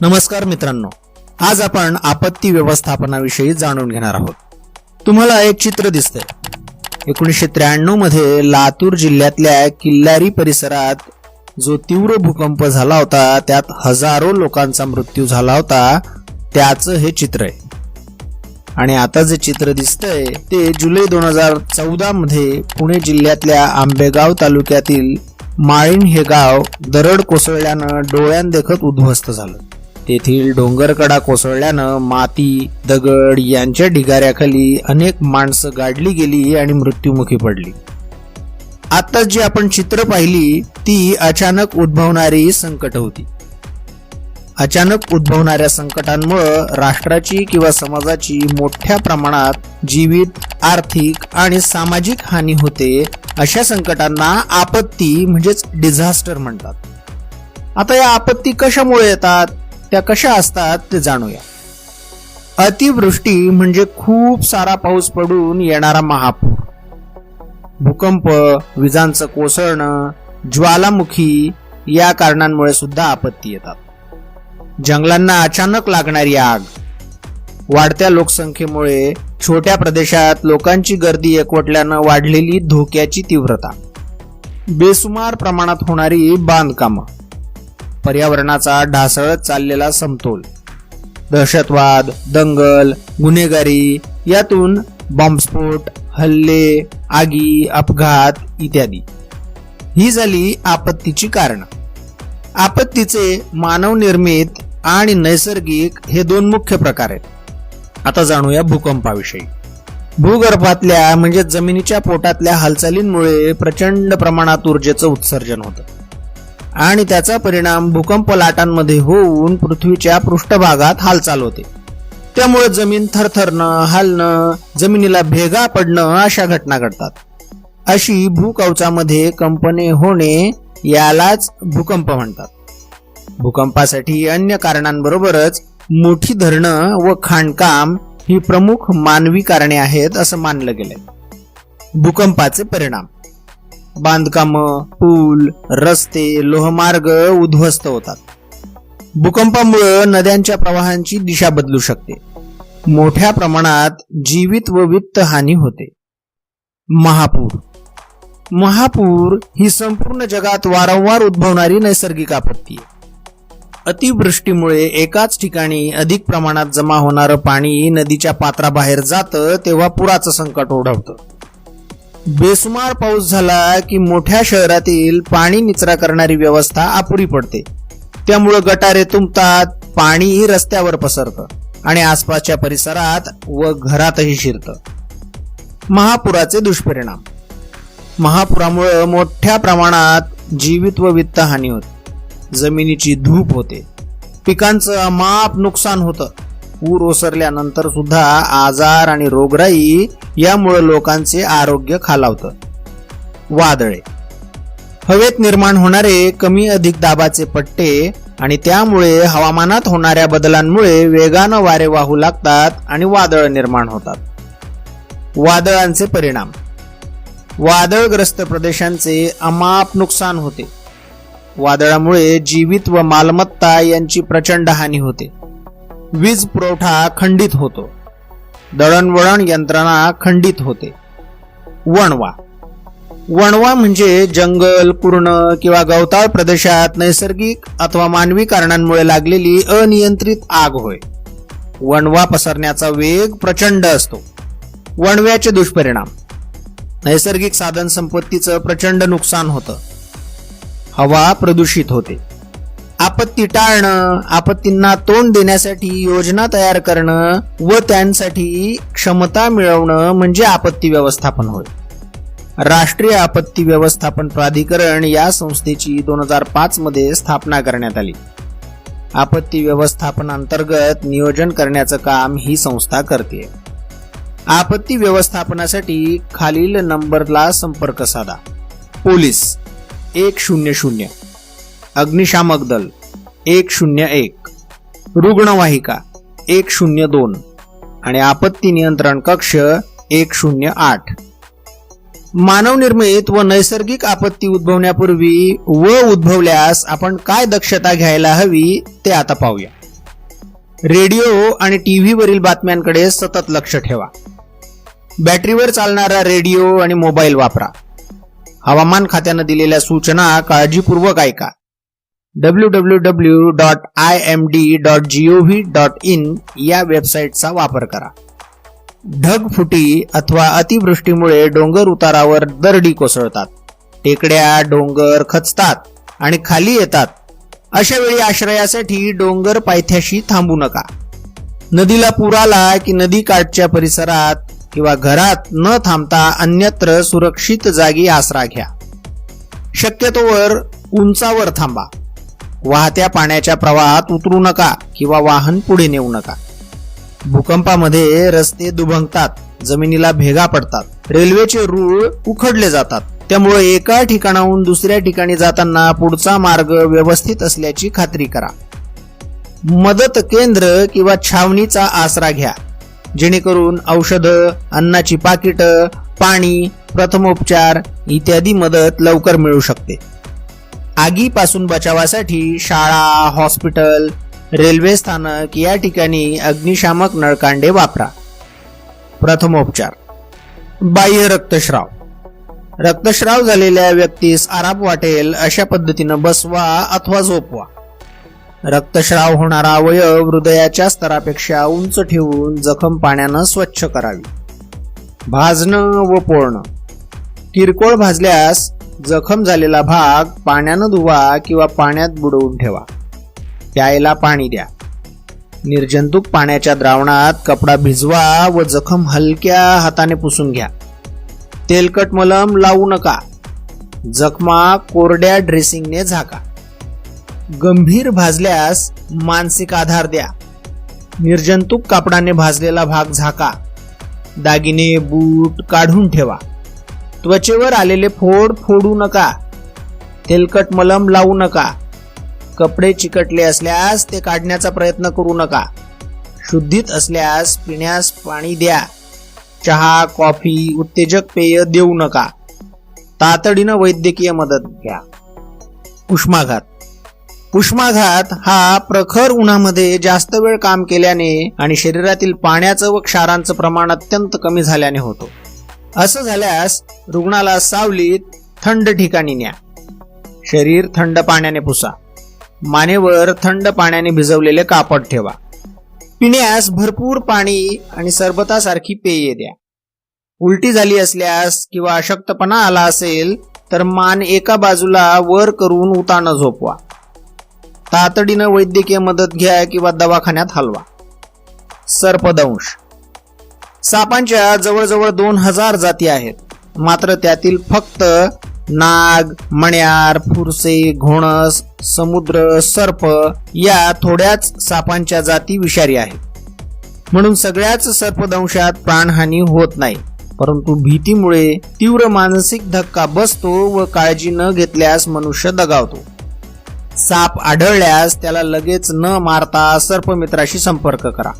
नमस्कार मित्रांनो आज आपण आपत्ती व्यवस्थापनाविषयी जाणून घेणार आहोत. तुम्हाला एक चित्र दिसतंय. एकोणीसशे त्र्याण्णवमध्ये लातूर जिल्ह्यातल्या किल्लारी परिसरात जो तीव्र भूकंप झाला होता त्यात हजारो लोकांचा मृत्यू झाला होता त्याचं हे चित्र आहे. आणि आता जे चित्र दिसतंय ते जुलै दोन हजार चौदा मध्ये पुणे जिल्ह्यातल्या आंबेगाव तालुक्यातील माळीण हे गाव दरड कोसळल्यानं डोळ्यांदेखत उद्ध्वस्त झालं. तेथील डोंगरकडा कोसळल्यानं माती दगड यांच्या ढिगाऱ्याखाली अनेक माणसं गाडली गेली आणि मृत्युमुखी पडली. आता जी आपण चित्र पाहिली ती अचानक उद्भवणारी संकट होती. अचानक उद्भवणाऱ्या संकटांमुळं राष्ट्राची किंवा समाजाची मोठ्या प्रमाणात जीवित आर्थिक आणि सामाजिक हानी होते अशा संकटांना आपत्ती म्हणजेच डिझास्टर म्हणतात. आता या आपत्ती कशामुळे येतात? त्या कशा असतात ते जाणूया. अतिवृष्टी म्हणजे खूप सारा पाऊस पडून येणारा महापूर. भूकंप विजांचं कोसळणं ज्वालामुखी या कारणांमुळे सुद्धा आपत्ती येतात. जंगलांना अचानक लागणारी आग. वाढत्या लोकसंख्येमुळे छोट्या प्रदेशात लोकांची गर्दी एकवटल्यानं वाढलेली धोक्याची तीव्रता. बेसुमार प्रमाणात होणारी बांधकामं. पर्यावरणाचा ढासळत चाललेला समतोल. दहशतवाद दंगल गुन्हेगारी यातून बॉम्बस्फोट हल्ले आगी अपघात इत्यादी. ही झाली आपत्तीची कारण. आपत्तीचे मानवनिर्मित आणि नैसर्गिक हे दोन मुख्य प्रकार आहेत. आता जाणूया भूकंपाविषयी. भूगर्भातल्या म्हणजे जमिनीच्या पोटातल्या हालचालींमुळे प्रचंड प्रमाणात ऊर्जेचं उत्सर्जन होतं. आणि त्याचा परिणाम भूकंप लाटांमध्ये होऊन पृथ्वीच्या पृष्ठभागात हालचाल होते. त्यामुळे जमीन थरथरणं हालणं जमिनीला भेगा पडणं अशा घटना घडतात. अशी भूकवचामध्ये कंपने होणे यालाच भूकंप म्हणतात. भूकंपासाठी अन्य कारणांबरोबरच मोठी धरणं व खाणकाम ही प्रमुख मानवी कारणे आहेत असं मानलं गेलंय. भूकंपाचे परिणाम. बांधकाम पूल रस्ते लोहमार्ग उद्ध्वस्त होतात. भूकंपामुळे नद्यांच्या प्रवाहांची दिशा बदलू शकते. मोठ्या प्रमाणात जीवित व वित्त हानी होते. महापूर. महापूर ही संपूर्ण जगात वारंवार उद्भवणारी नैसर्गिक आपत्ती आहे. अतिवृष्टीमुळे एकाच ठिकाणी अधिक प्रमाणात जमा होणारं पाणी नदीच्या पात्राबाहेर जातं तेव्हा पुराचं संकट ओढवतं. बेसुमार पाऊस झाला की मोठ्या शहरातील पाणी निचरा करणारी व्यवस्था अपुरी पडते. त्यामुळं गटारे तुंबतात पाणी रस्त्यावर पसरतं आणि आसपासच्या परिसरात व घरातही शिरतं. महापुराचे दुष्परिणाम. महापुरामुळे मोठ्या प्रमाणात जीवित व वित्त हानी होते. जमिनीची धूप होते. पिकांचं अमाप नुकसान होतं. पूर ओसरल्यानंतर सुद्धा आजार आणि रोगराई यामुळे लोकांचे आरोग्य खालावतं. वादळे. हवेत निर्माण होणारे कमी अधिक दाबाचे पट्टे आणि त्यामुळे हवामानात होणाऱ्या बदलांमुळे वेगानं वारे वाहू लागतात आणि वादळ निर्माण होतात. वादळांचे परिणाम. वादळग्रस्त प्रदेशांचे अमाप नुकसान होते. वादळामुळे जीवित व मालमत्ता यांची प्रचंड हानी होते. वीज पुरवठा खंडित होतो. दळणवळण यंत्रणा खंडित होते. वणवा. वणवा म्हणजे जंगल पूर्ण किंवा गवताळ प्रदेशात नैसर्गिक अथवा मानवी कारणांमुळे लागलेली अनियंत्रित आग होय. वणवा पसरण्याचा वेग प्रचंड असतो. वणव्याचे दुष्परिणाम. नैसर्गिक साधन संपत्तीचं प्रचंड नुकसान होतं. हवा प्रदूषित होते. आपत्ती टाळणं आपत्तींना तोंड देण्यासाठी योजना तयार करणं व त्यांसाठी क्षमता मिळवणं म्हणजे आपत्ती व्यवस्थापन होय. राष्ट्रीय आपत्ती व्यवस्थापन प्राधिकरण या संस्थेची दोन हजार पाच मध्ये स्थापना करण्यात आली. आपत्ती व्यवस्थापन अंतर्गत नियोजन करण्याचं काम ही संस्था करते. आपत्ती व्यवस्थापनासाठी खालील नंबरला संपर्क साधा. पोलीस एक शून्य शून्य. अग्निशामक दल. एक शून्य एक. रुग्णवाहिका एक शून्य दोन. आणि आपत्ती नियंत्रण कक्ष एक शून्य आठ. मानवनिर्मित व नैसर्गिक आपत्ती उद्भवण्यापूर्वी व उद्भवल्यास आपण काय दक्षता घ्यायला हवी ते आता पाहूया. रेडिओ आणि टीव्हीवरील बातम्यांकडे सतत लक्ष ठेवा. बॅटरीवर चालणारा रेडिओ आणि मोबाईल वापरा. हवामान खात्यानं दिलेल्या सूचना काळजीपूर्वक ऐका. W W W dot I M D dot gov dot in या वेबसाईटचा वापर करा. ढगफुटी अथवा अतिवृष्टीमुळे डोंगर उतारावर दरडी कोसळतात. टेकड्या डोंगर खचतात आणि खाली येतात. अशा वेळी आश्रयासाठी डोंगर पायथ्याशी थांबू नका. नदीला पूर आला की नदी काठच्या परिसरात किंवा घरात न थांबता अन्यत्र सुरक्षित जागी आसरा घ्या. शक्यतोवर उंचावर थांबा. वाहत्या पाण्याच्या प्रवाहात उतरू नका किंवा वाहन पुढे नेऊ नका. भूकंपामध्ये रस्ते दुभंगतात जमिनीला भेगा पडतात रेल्वेचे रूळ उखडले जातात. त्यामुळे एका ठिकाणाहून दुसऱ्या ठिकाणी जाताना पुढचा मार्ग व्यवस्थित असल्याची खात्री करा. मदत केंद्र किंवा छावणीचा आसरा घ्या. जेणेकरून औषधं अन्नाची पाकिटं पाणी प्रथमोपचार इत्यादी मदत लवकर मिळू शकते. आगीपासून बचावासाठी शाळा हॉस्पिटल रेल्वे स्थानक या ठिकाणी अग्निशामक नळकांडे वापरा. प्रथमोपचार. बाह्य रक्तस्राव रक्तस्राव झालेल्या व्यक्तीस आराम वाटेल अशा पद्धतीनं बसवा अथवा झोपवा. रक्तस्राव होणारा अवयव हृदयाच्या स्तरापेक्षा उंच ठेवून जखम पाण्यानं स्वच्छ करावी. भाजणं व पोळणं. किरकोळ भाजल्यास जखम झालेला भाग पाण्यानं धुवा किंवा पाण्यात बुडवून ठेवा. प्यायला पाणी द्या. निर्जंतुक पाण्याच्या द्रावणात कपडा भिजवा व जखम हलक्या हाताने पुसून घ्या. तेलकट मलम लावू नका. जखमा कोरड्या ड्रेसिंगने झाका. गंभीर भाजल्यास मानसिक आधार द्या. निर्जंतुक कापडाने भाजलेला भाग झाका. दागिने बूट काढून ठेवा. त्वचेवर आलेले फोड फोडू नका. तेलकट मलम लावू नका. कपडे चिकटले असल्यास ते काढण्याचा प्रयत्न करू नका. शुद्धीत असल्यास पिण्यास पाणी द्या. चहा कॉफी उत्तेजक पेय देऊ नका. तातडीनं वैद्यकीय मदत घ्या. उष्माघात. उष्माघात हा प्रखर उन्हामध्ये जास्त वेळ काम केल्याने आणि शरीरातील पाण्याचं व क्षारांचं प्रमाण अत्यंत कमी झाल्याने होतो. असं झाल्यास रुग्णाला सावलीत थंड ठिकाणी न्या. शरीर थंड पाण्याने पुसा. मानेवर थंड पाण्याने भिजवलेले कापड ठेवा. पिण्यास भरपूर पाणी आणि सरबतासारखी पेये द्या. उलटी झाली असल्यास किंवा अशक्तपणा आला असेल तर मान एका बाजूला वर करून उतानं झोपवा. तातडीनं वैद्यकीय मदत घ्या किंवा दवाखान्यात हलवा. सर्पदंश. सापांच्या जवळजवळ दोन हजार जाती आहेत. मात्र त्यातील फक्त नाग मण्यार फुरसे घोणस समुद्र सर्प या थोड्याच सापांच्या जाती विषारी आहेत. म्हणून सगळ्याच सर्पदंशात प्राणहानी होत नाही. परंतु भीतीमुळे तीव्र मानसिक धक्का बसतो व काळजी न घेतल्यास मनुष्य दगावतो. साप आढळल्यास त्याला लगेच न मारता सर्पमित्राशी संपर्क करा.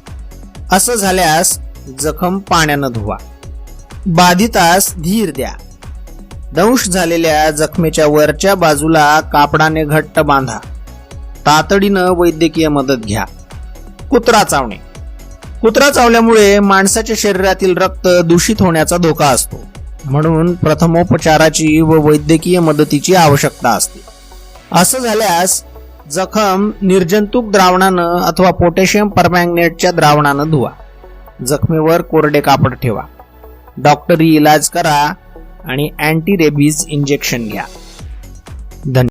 असं झाल्यास जखम पाण्यानं धुवा. बाधितास धीर द्या. दंश झालेल्या जखमेच्या वरच्या बाजूला कापडाने घट्ट बांधा. तातडीनं वैद्यकीय मदत घ्या. कुत्रा चावणे. कुत्रा चावल्यामुळे माणसाच्या शरीरातील रक्त दूषित होण्याचा धोका असतो. म्हणून प्रथमोपचाराची व वैद्यकीय मदतीची आवश्यकता असते. असं झाल्यास जखम निर्जंतुक द्रावणानं अथवा पोटॅशियम परमॅग्नेटच्या द्रावणानं धुवा. जखमेवर कोरडे कापड ठेवा. डॉक्टरी इलाज करा आणि अँटी रेबीज इंजेक्शन घ्या. धन्यवाद.